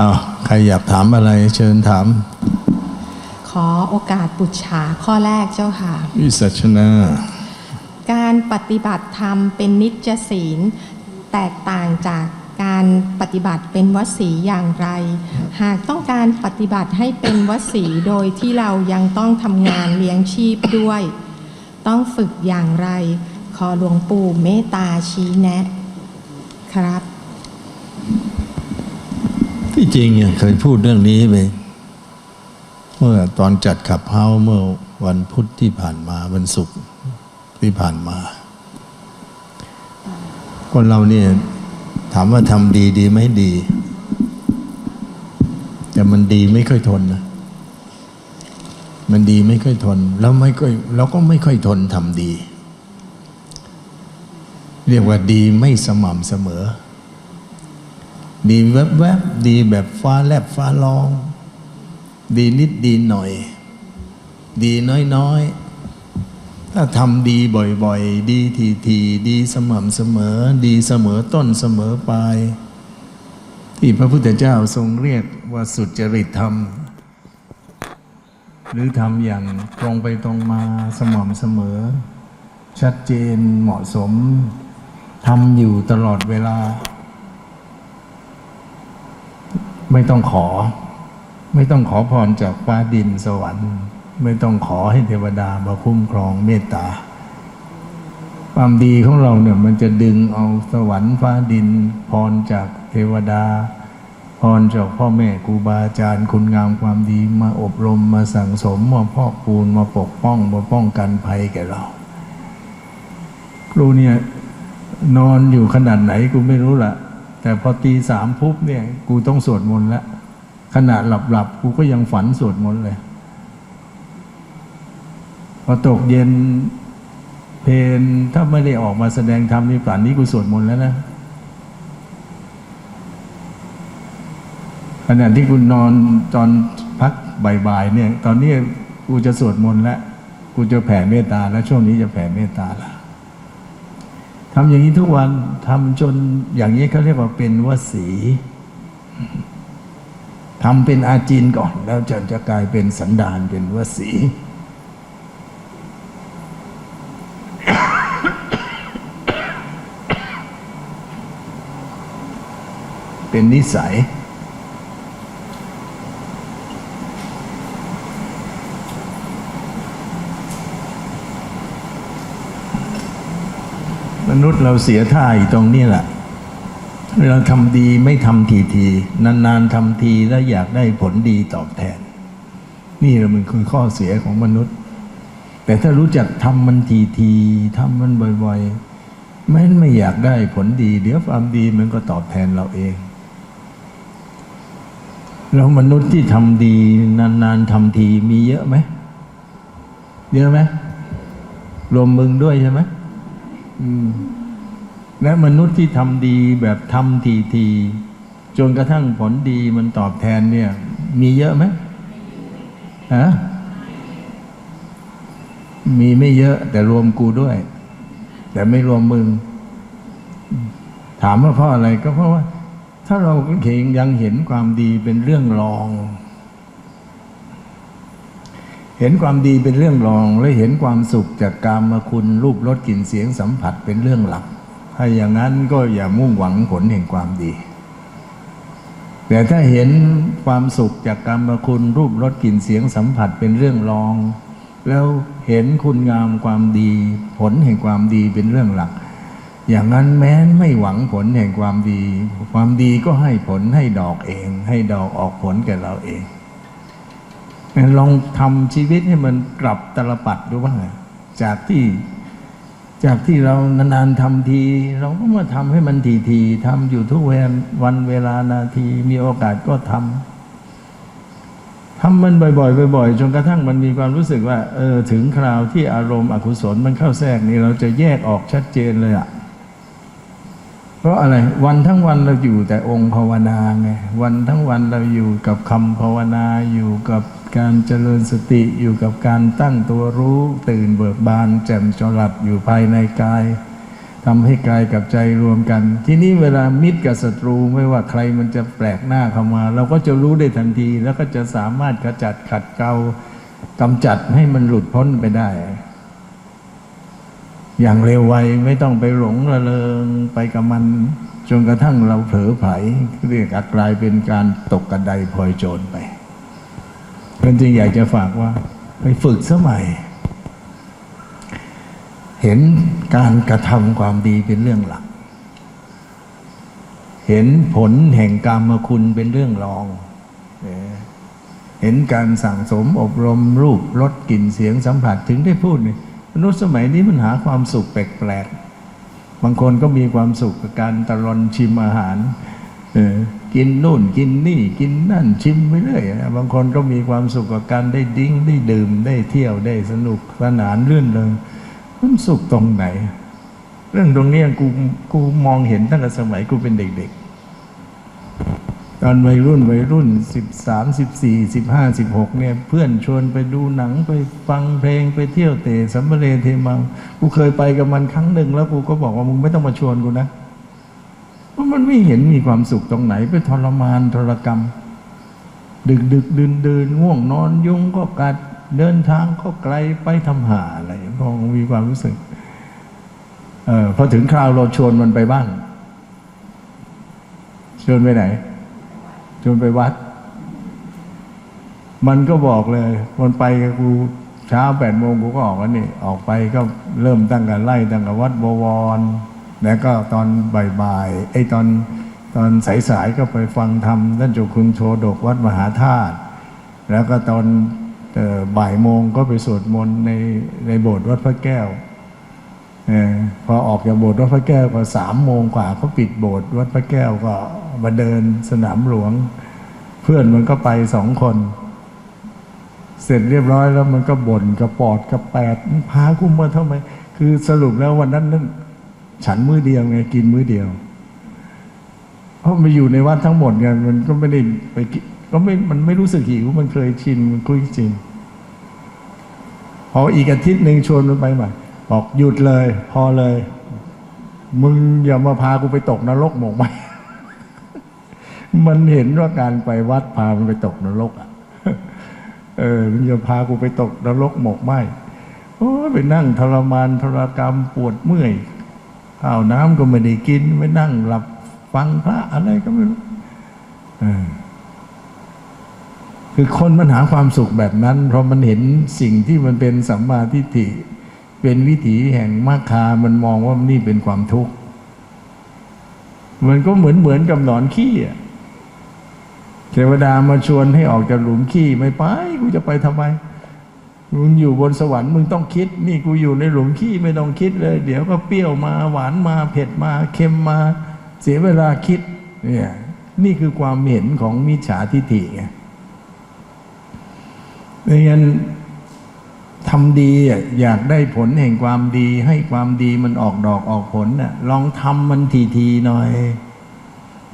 อ้าวใครอยากถามอะไรเชิญถาม ขอโอกาสปุจฉาข้อแรกเจ้าค่ะ วิสัชนา การปฏิบัติธรรมเป็นนิจศีล แตกต่างจากการปฏิบัติเป็นวสีอย่างไร หากต้องการปฏิบัติให้เป็นวสีโดยที่เรายังต้องทำงานเลี้ยงชีพด้วย ต้องฝึกอย่างไร ขอหลวงปู่เมตตาชี้แนะ ครับ ที่จริงเนี่ยเคยพูดเรื่องนี้ไปเมื่อตอนจัดขับเฮ้าเมื่อวันพุธที่ผ่านมาวันศุกร์ที่ผ่านมา คนเราเนี่ยถามว่าทำดีดีไหมดี แต่มันดีไม่ค่อยทนนะมันดีไม่ค่อยทน แล้วไม่ค่อยเราก็ไม่ค่อยทนทำดี เรียกว่าดีไม่สม่ำเสมอ ดีแวบๆดีแบบฟ้าแลบฟ้าร้อง ดีนิดดีหน่อย ดีน้อยๆ ถ้าทำดีบ่อยๆ ดีทีๆ ดีสม่ำเสมอ ดีเสมอต้นเสมอปลายที่พระพุทธเจ้าทรงเรียกว่าสุจริตธรรม หรือทำอย่างตรงไปตรงมาสม่ำเสมอ ชัดเจนเหมาะสมทำอยู่ตลอดเวลา ไม่ต้องขอ ไม่ต้องขอพรจากฟ้าดินสวรรค์ ไม่ต้องขอให้เทวดามาคุ้มครองเมตตา ความดีของเราเนี่ยมันจะดึงเอาสวรรค์ฟ้าดิน พรจากเทวดา พรจากพ่อแม่ครูบาอาจารย์คุณงามความดีมาอบรมมาสั่งสมมาพอกปูนมาปกป้องมาป้องกันภัยแก่เรา ครูเนี่ยนอนอยู่ขนาดไหนกูไม่รู้ละ แต่พอตีสามปุ๊บเนี่ยกูต้องสวดมนต์ละขณะหลับหลับกูก็ยังฝันสวดมนต์เลย พอตกเย็นเพนถ้าไม่ได้ออกมาแสดงธรรมในฝันนี้กูสวดมนต์แล้วนะขณะที่กูนอนตอนพักบ่ายๆเนี่ย ตอนนี้กูจะสวดมนต์แล้ว กูจะแผ่เมตตาแล้วช่วงนี้จะแผ่เมตตาแล้ว ทำอย่างนี้ทุกวันทำจนอย่างนี้เขาเรียกว่าเป็นวสีทำเป็นอาจินก่อน แล้วจนจะกลายเป็นสันดานเป็นวสีเป็นนิสัย มนุษย์เราเสียท่าอยู่ตรงนี้แหละเราทำดีไม่ทำทีทีนานๆทำทีแล้วอยากได้ผลดีตอบแทน นี่เรามันคือข้อเสียของมนุษย์ แต่ถ้ารู้จักทำมันทีทีทำมันบ่อยๆแม้นไม่อยากได้ผลดี เดี๋ยวความดีมันก็ตอบแทนเราเองแล้วมนุษย์ที่ทำดีนานๆทำทีมีเยอะไหมเยอะไหมรวมมึงด้วยใช่ไหม และมนุษย์ที่ทำดีแบบทำทีทีๆจนกระทั่งผลดีมันตอบแทนเนี่ย มีเยอะไหมฮะมีไม่เยอะ แต่รวมกูด้วย แต่ไม่รวมมึง ถามว่าเพราะอะไรก็เพราะว่า ถ้าเราเห็นยังเห็นความดีเป็นเรื่องรอง เห็นความดีเป็นเรื่องรอง และเห็นความสุขจากกามคุณรูปรสกลิ่นเสียงสัมผัสเป็นเรื่องหลัก ถ้าอย่างนั้นก็อย่ามุ่งหวังผลแห่งความดี แต่ถ้าเห็นความสุขจากกามคุณรูปรสกลิ่นเสียงสัมผัสเป็นเรื่องรอง แล้วเห็นคุณงามความดี ผลแห่งความดีเป็นเรื่องหลัก อย่างนั้นแม้นไม่หวังผลแห่งความดี ความดีก็ให้ผลให้ดอกเอง ให้ดอกออกผลแก่เราเอง ลองทำชีวิตให้มันกลับตลปัดดูบ้างจากที่จากที่เรานานๆทำที เราก็มาทำให้มันทีๆทำอยู่ทุกเวลวันเวลานาทีมีโอกาสก็ทำทำมันบ่อยๆบ่อยๆจนกระทั่งมันมีความรู้สึกว่าเออถึงคราวที่อารมณ์อกุศลมันเข้าแทรกนี่เราจะแยกออกชัดเจนเลยอะเพราะอะไรวันทั้งวันเราอยู่แต่องค์ภาวนาไงวันทั้งวันเราอยู่กับคำภาวนาอยู่กับ การเจริญสติอยู่กับการตั้งตัวรู้ตื่นเบิกบาน แจ่มจรัสอยู่ภายในกายทำให้กายกับใจรวมกัน ที่นี้เวลามิตรกับศัตรูไม่ว่าใครมันจะแปลกหน้าเข้ามา เราก็จะรู้ได้ทันที แล้วก็จะสามารถขจัดขัดเกลากำจัดให้มันหลุดพ้นไปได้ อย่างเร็วไวไม่ต้องไปหลงระเริงไปกับมันจนกระทั่งเราเผลอไผลเรียกกลายเป็นการตกกระไดพลอยโจรไป เพื่อนจึงอยากจะฝากว่า ไปฝึกสมัย เห็นการกระทำความดีเป็นเรื่องหลัก เห็นผลแห่งกรรมคุณเป็นเรื่องรอง เห็นการสั่งสมอบรมรูปรสกลิ่นเสียงสัมผัสถึงได้พูดเนี่ยมนุษย์สมัยนี้มันหาความสุขแปลกๆ บางคนก็มีความสุขกับการตะลอนชิมอาหาร กินนู่นกินนี่กินนั่นชิมไปเรื่อยนะบางคนก็มีความสุขกับการได้ดิ้งได้ดื่มได้เที่ยวได้สนุกสนานเรื่นเริงมันสุขตรงไหน เรื่องตรงนี้กูกูมองเห็นตั้งแต่สมัยกูเป็นเด็ก ๆ ตอนวัยรุ่นวัยรุ่นสิบสามสิบสี่สิบห้าสิบหกเนี่ยเพื่อนชวนไปดูหนังไปฟังเพลงไปเที่ยวเตะสัมเรเทมัง กูเคยไปกับมันครั้งหนึ่งแล้วกูก็บอกว่ามึงไม่ต้องมาชวนกูนะ มันไม่เห็นมีความสุขตรงไหน ไปทรมานทรกรรม ดึกดึกดื่นดื่นง่วงนอนยุงก็กัดเดินทางก็ไกลไปทำหาอะไรพอมีความรู้สึกเออพอถึงคราวเราชวนมันไปบ้างชวนไปไหนชวนไปวัด มันก็บอกเลย มันไปกับกูเช้าแปดโมงกูก็ออกแล้วนี่ ออกไปก็เริ่มตั้งกันไล่ตั้งกับวัดบวร แล้วก็ตอนบ่ายๆไอ้ตอนตอนสายๆก็ไปฟังธรรมท่านเจุคุณโชดกวัดมหาธาตุแล้วก็ตอนออบ่ายโมงก็ไปสวดมนต์ในในโบสถ์วัดพระแก้วเออพอออกจากโบสถ์วัดพระแก้วก็สามโมงกว่าเขาปิดโบสถ์วัดพระแก้วก็มาเดินสนามหลวง เพื่อนมันก็ไปสองคน เสร็จเรียบร้อยแล้วมันก็บ่นกระปอดกระแปดมึงพากูมาทำไม คือสรุปแล้ววันนั้นนั่น ฉันมื้อเดียวไงกินมื้อเดียว เพราะมาอยู่ในวัดทั้งหมดไงมันก็ไม่ได้ไปกินก็ไม่มันไม่รู้สึกหิวมันเคยชินมันคุยชินพออีกอาทิตย์หนึ่งชวนมันไปใหม่บอกหยุดเลย พอเลย มึงอย่ามาพากูไปตกนรกหมกไหมมันเห็นว่าการไปวัดพามันไปตกนรกอะเออมึงจะพากูไปตกนรกหมกไหมโอ้ไปนั่งทรมานทรกรรมปวดเมื่อย ข้าวน้ำก็ไม่ได้กินไปนั่งหลับฟังพระอะไรก็ไม่รู้คือคนมันหาความสุขแบบนั้น เพราะมันเห็นสิ่งที่มันเป็นสัมมาทิฏฐิ เป็นวิถีแห่งมรรคามันมองว่านี่เป็นความทุกข์มันก็เหมือนเหมือนกับหนอนขี้อะเทวดามาชวนให้ออกจากหลุมขี้ไม่ไปกูจะไปทำไม มึงอยู่บนสวรรค์มึงต้องคิด นี่กูอยู่ในหลุมขี้ไม่ต้องคิดเลย เดี๋ยวก็เปรี้ยวมาหวานมาเผ็ดมาเค็มมา เสียเวลาคิดเนี่ยนี่คือความเห็นของมิจฉาทิฏฐิไงดังนั้นทำดีอะอยากได้ผลแห่งความดี ให้ความดีมันออกดอกออกผลน่ะลองทำมันทีๆหน่อย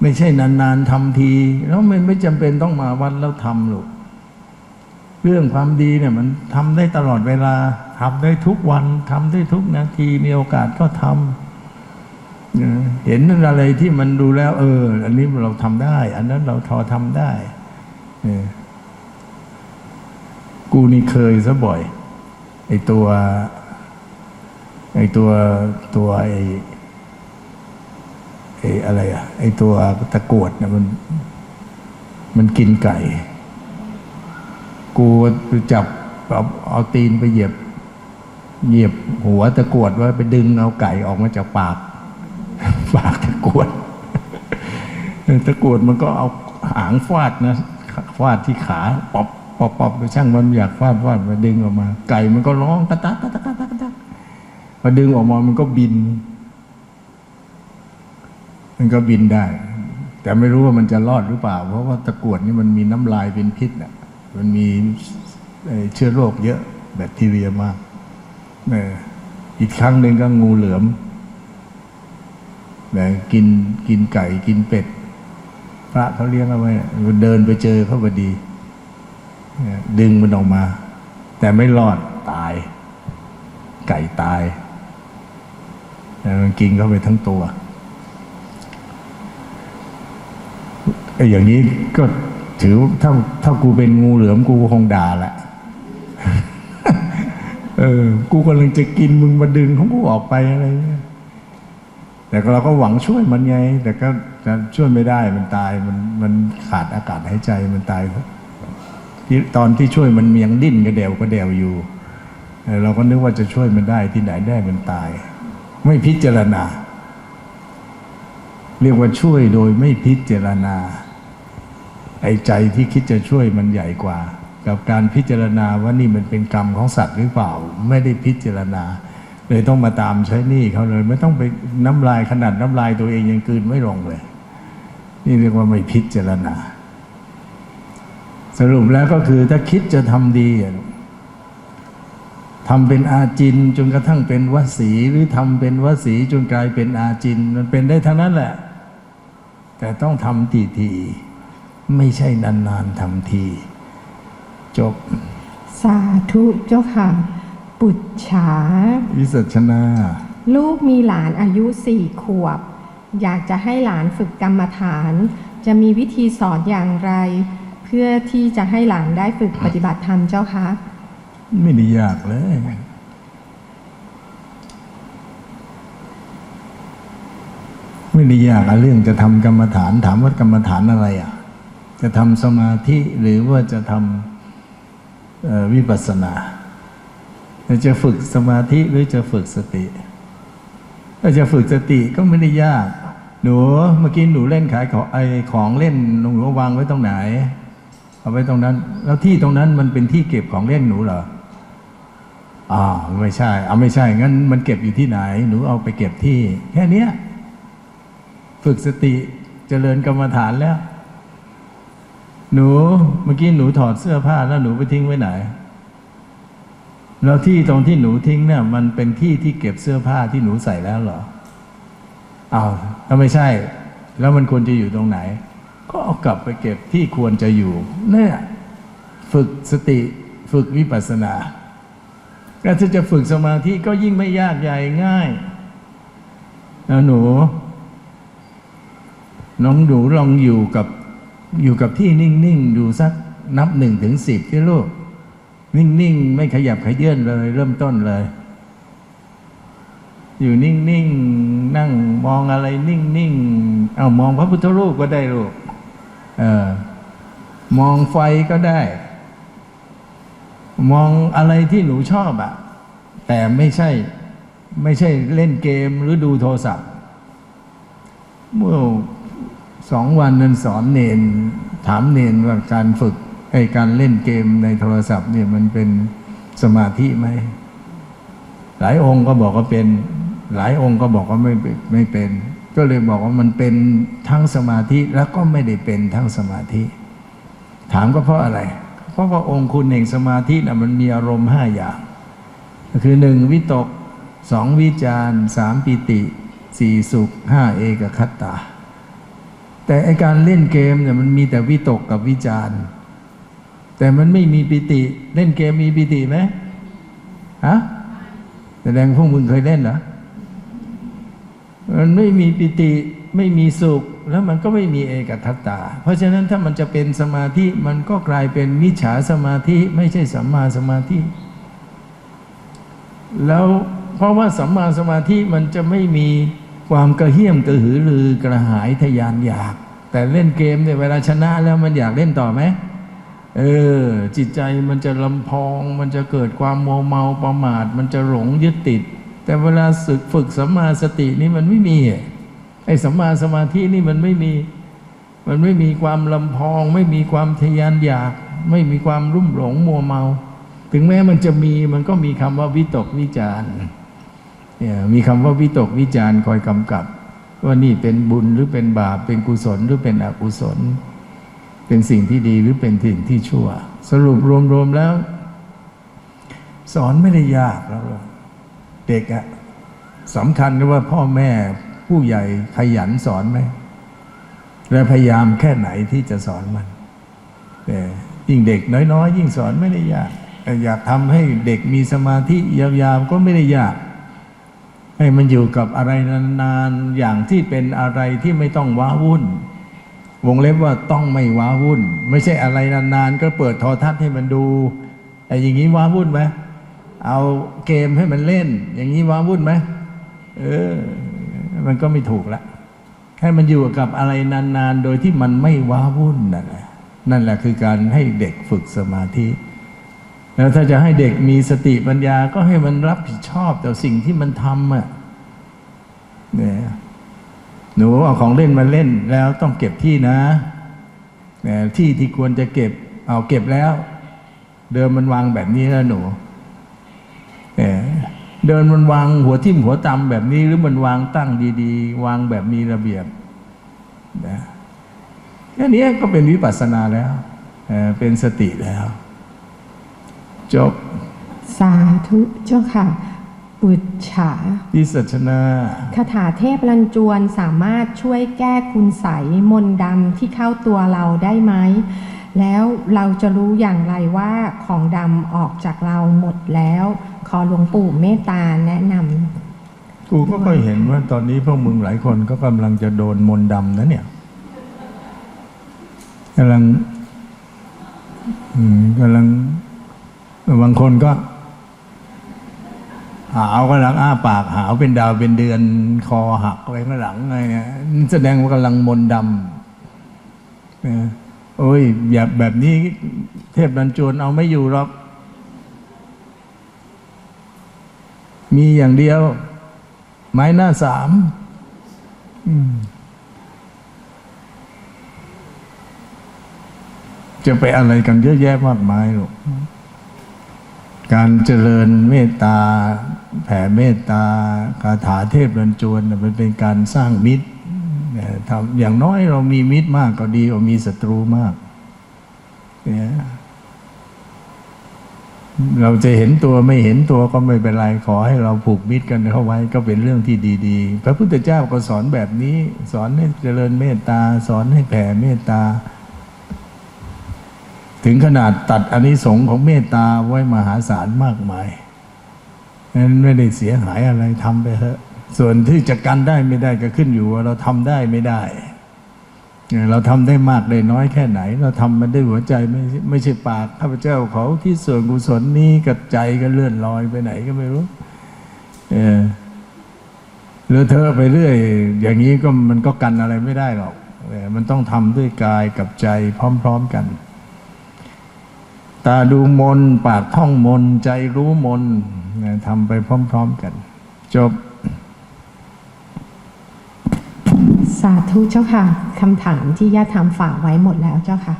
ไม่ใช่นานๆทำที แล้วมันไม่จำเป็นต้องมาวัดแล้วทำหรอก เรื่องความดีเนี่ยมันทำได้ตลอดเวลาทำได้ทุกวันทำได้ทุกนาทีมีโอกาสก็ทำนะเห็นอะไรที่มันดูแล้ว เออ อันนี้เราทำได้ อันนั้นเราทอทำได้เออกูนี่เคยซะบ่อยไอตัวไอตัวตัวไอไออะไรอะไอตัวตะกวดเนี่ยมัน มันกินไก่ กูจับเอาเอาตีนไปเหยียบ เหยียบหัวตะกวดไว้ไปดึงเอาไก่ออกมาจากปาก ปากตะกวดตะกวดมันก็เอาหางฟาดนะฟาดที่ขาปอบปอบปอบช่างมันอยากฟาดฟาดมาดึงออกมา ไก่มันก็ร้องตะตะตะตะตะตะตะพอดึงออกมามันก็บิน มันก็บินได้ แต่ไม่รู้ว่ามันจะรอดหรือเปล่า เพราะว่าตะกวดนี่มันมีน้ำลายเป็นพิษอะ มันมีเชื้อโรคเยอะแบคทีเรียมากเอออีกครั้งหนึ่งก็งูเหลือมนะกินกินไก่กินเป็ด พระเขาเลี้ยงเอาไว้เดินไปเจอเขาพอดี ดึงมันออกมา แต่ไม่รอดตาย ไก่ตายแต่มันกินเข้าไปทั้งตัวไอ้อย่างนี้ก็ ถือถ้าถ้ากูเป็นงูเหลือมกูคงด่าแหละเออ กูกำลังจะกินมึงมาดึงของกูออกไปอะไรเงี้ยแต่เราก็หวังช่วยมันไง แต่ก็ช่วยไม่ได้มันตายมันมันขาดอากาศหายใจมันตายที่ตอนที่ช่วยมันยังดิ้นกระเดวกระเดวอยู่เออเราก็นึกว่าจะช่วยมันได้ที่ไหนได้มันตาย ไม่พิจารณา เรียกว่าช่วยโดยไม่พิจารณา ไอ้ใจที่คิดจะช่วยมันใหญ่กว่า กับการพิจารณาว่านี่มันเป็นกรรมของสัตว์หรือเปล่า ไม่ได้พิจารณา เลยต้องมาตามใช้นี้เขาเลย ไม่ต้องไปน้ำลายขนาดน้ำลายตัวเองยังกืนไม่ลงเลย นี่เรียกว่าไม่พิจารณา สรุปแล้วก็คือถ้าคิดจะทำดีทำเป็นอาจินจนกระทั่งเป็นวสีหรือทำเป็นวสีจนกลายเป็นอาจิน มันเป็นได้ทั้งนั้นแหละ แต่ต้องทำทีที ไม่ใช่นานๆทำที จบ สาธุเจ้าค่ะ ปุจฉา วิสัชนา ลูกมีหลานอายุสี่ขวบ อยากจะให้หลานฝึกกรรมฐาน จะมีวิธีสอนอย่างไร เพื่อที่จะให้หลานได้ฝึกปฏิบัติธรรมเจ้าคะ ไม่ได้ยากเลย ไม่ได้ยากอะเรื่องจะทำกรรมฐานถามว่ากรรมฐานอะไรอะ จะทำสมาธิหรือว่าจะทำวิปัสสนาจะฝึกสมาธิหรือจะฝึกสติถ้าจะฝึกสติก็ไม่ได้ยาก หนูเมื่อกี้หนูเล่นขายของไอของเล่นหนูวางไว้ตรงไหน เอาไว้ตรงนั้น แล้วที่ตรงนั้นมันเป็นที่เก็บของเล่นหนูเหรออ่าไม่ใช่เอาไม่ใช่งั้นมันเก็บอยู่ที่ไหน หนูเอาไปเก็บที่ แค่นี้ฝึกสติเจริญกรรมฐานแล้ว หนูเมื่อกี้หนูถอดเสื้อผ้าแล้วหนูไปทิ้งไว้ไหน แล้วที่ตรงที่หนูทิ้งเนี่ย มันเป็นที่ที่เก็บเสื้อผ้าที่หนูใส่แล้วเหรออ้าวถ้าไม่ใช่ แล้วมันควรจะอยู่ตรงไหน ก็เอากลับไปเก็บที่ควรจะอยู่เนี่ยฝึกสติฝึกวิปัสสนาการที่จะฝึกสมาธิก็ยิ่งไม่ยากใหญ่ง่ายนะหนู น้องหนูลองอยู่กับ อยู่กับที่นิ่งๆดูสักนับหนึ่งถึงสิบที่ลูก นิ่งๆ ไม่ขยับขยื่นเลย เริ่มต้นเลย อยู่นิ่งๆนั่งมองอะไรนิ่งๆเอามองพระพุทธรูปก็ได้ลูกเออมองไฟก็ได้ มองอะไรที่หนูชอบอะแต่ไม่ใช่ไม่ใช่เล่นเกมหรือดูโทรศัพท์เมื่อ สองวันนั้นสอนเนน ถามเนนว่าการฝึกไอการเล่นเกมในโทรศัพท์เนี่ยมันเป็นสมาธิไหมหลายองค์ก็บอกว่าเป็น หลายองค์ก็บอกว่าไม่ไม่เป็น ก็เลยบอกว่ามันเป็นทั้งสมาธิแล้วก็ไม่ได้เป็นทั้งสมาธิ ถามก็เพราะอะไร เพราะว่าองค์คุณแห่งสมาธินะมันมีอารมณ์ห้าอย่าง คือหนึ่งวิตกสองวิจารสามปิติสี่สุขห้าเอกคัตตา แต่ไอการเล่นเกมเนี่ยมันมีแต่วิตกกับวิจารแต่มันไม่มีปิติ เล่นเกมมีปิติไหมฮะแสดงพวกมึงเคยเล่นเหรอมันไม่มีปิติไม่มีสุข แล้วมันก็ไม่มีเอกทัตตา เพราะฉะนั้นถ้ามันจะเป็นสมาธิมันก็กลายเป็นมิจฉาสมาธิ ไม่ใช่สัมมาสมาธิ แล้วเพราะว่าสัมมาสมาธิมันจะไม่มี ความกระเหี้ยมกระหือรือกระหายทะยานอยาก แต่เล่นเกมเนี่ยเวลาชนะแล้วมันอยากเล่นต่อไหมเออ จิตใจมันจะลำพอง มันจะเกิดความโมเมาประมาท มันจะหลงยึดติด แต่เวลาฝึกฝึกสัมมาสตินี่มันไม่มีไอ้สัมมาสมาธินี่มันไม่มี มันไม่มีความลำพอง ไม่มีความทะยานอยาก ไม่มีความรุ่มหลงมัวเมา ถึงแม้มันจะมีมันก็มีคำว่าวิตกวิจารณ์ มีคำว่าวิตกวิจารคอยกำกับ ว่านี่เป็นบุญหรือเป็นบาปเป็นกุศลหรือเป็นอกุศล เป็นสิ่งที่ดีหรือเป็นสิ่งที่ชั่ว สรุปรวมๆแล้ว สอนไม่ได้ยากแล้วหรอกเด็กอะสำคัญก็ว่าพ่อแม่ผู้ใหญ่ขยันสอนไหมและพยายามแค่ไหนที่จะสอนมันแต่ยิ่งเด็กน้อยๆ ยิ่งสอนไม่ได้ยากอยากทำให้เด็กมีสมาธิยาวๆก็ไม่ได้ยาก ให้มันอยู่กับอะไรนานๆ อย่างที่เป็นอะไรที่ไม่ต้องว้าวุ่น วงเล็บว่าต้องไม่ว้าวุ่น ไม่ใช่อะไรนานๆ ก็เปิดโทรทัศน์ให้มันดูไอ้อย่างนี้ว้าวุ่นไหมเอาเกมให้มันเล่น อย่างนี้ว้าวุ่นไหมเออ มันก็ไม่ถูกละให้มันอยู่กับอะไรนานๆ โดยที่มันไม่ว้าวุ่นนั่นแหละนั่นแหละคือการให้เด็กฝึกสมาธิ แล้วถ้าจะให้เด็กมีสติปัญญาก็ให้มันรับผิดชอบต่อสิ่งที่มันทำอะเนี่ยหนูเอาของเล่นมาเล่นแล้วต้องเก็บที่นะเนี่ยที่ที่ควรจะเก็บ เอาเก็บแล้ว เดิมมันวางแบบนี้แล้วหนูเนี่ยเดินมันวางหัวทิ่มหัวตำแบบนี้ หรือมันวางตั้งดี ๆ วางแบบมีระเบียบนะแค่นี้ก็เป็นวิปัสสนาแล้วเเป็นสติแล้ว จบ สาธุเจ้าค่ะอุจฉาวิสัชนา คาถาเทพลันจวนสามารถช่วยแก้คุณใสยมนต์ดำที่เข้าตัวเราได้ไหม แล้วเราจะรู้อย่างไรว่าของดำออกจากเราหมดแล้ว ขอหลวงปู่เมตตาแนะนกูก็ค่อยเห็นว่าตอนนี้พวกมึงหลายคนก็กำลังจะโดนมนต์ดำนะเนี่ยกำลังอืมกำลัง บางคนก็ หาวกำลังอ้าปากหาวเป็นดาวเป็นเดือน คอหักไปข้างหลังอะไรเนี่ยแสดงว่ากำลังมนดำโอ้ยอย่าแบบนี้ เทพดันจวนเอาไม่อยู่หรอก มีอย่างเดียว ไม้หน้าสามจะไปอะไรกันเยอะแยะมากมายหรอก การเจริญเมตตา แผ่เมตตาคาถาเทพรันจวนมันเป็นการสร้างมิตรทำอย่างน้อยเรามีมิตรมากก็ดีกว่ามีศัตรูมากเนี่ยเราจะเห็นตัวไม่เห็นตัวก็ไม่เป็นไรขอให้เราผูกมิตรกันเข้าไว้ก็เป็นเรื่องที่ดีๆ พระพุทธเจ้าก็สอนแบบนี้ สอนให้เจริญเมตตา สอนให้แผ่เมตตา ถึงขนาดตัดอานิสงส์ของเมตตาไว้มหาศาลมากมายนั้นไม่ได้เสียหายอะไรทำไปเถอะ ส่วนที่จะกันได้ไม่ได้ก็ขึ้นอยู่ว่าเราทำได้ไม่ได้ เราทำได้มากได้น้อยแค่ไหน เราทำมันด้วยหัวใจไม่ไม่ใช่ปากข้าพเจ้าเขาที่ส่วนกุศลนี้กับใจก็เลื่อนลอยไปไหนก็ไม่รู้ เออเลอเทอไปเรื่อย อย่างนี้ก็มันก็กันอะไรไม่ได้หรอกมันต้องทำด้วยกายกับใจพร้อม ๆกัน ตาดูมน ปากท่องมน ใจรู้มนทำไปพร้อม ๆกัน จบ สาธุเจ้าค่ะคำถามที่ญาติถามฝากไว้หมดแล้วเจ้าค่ะ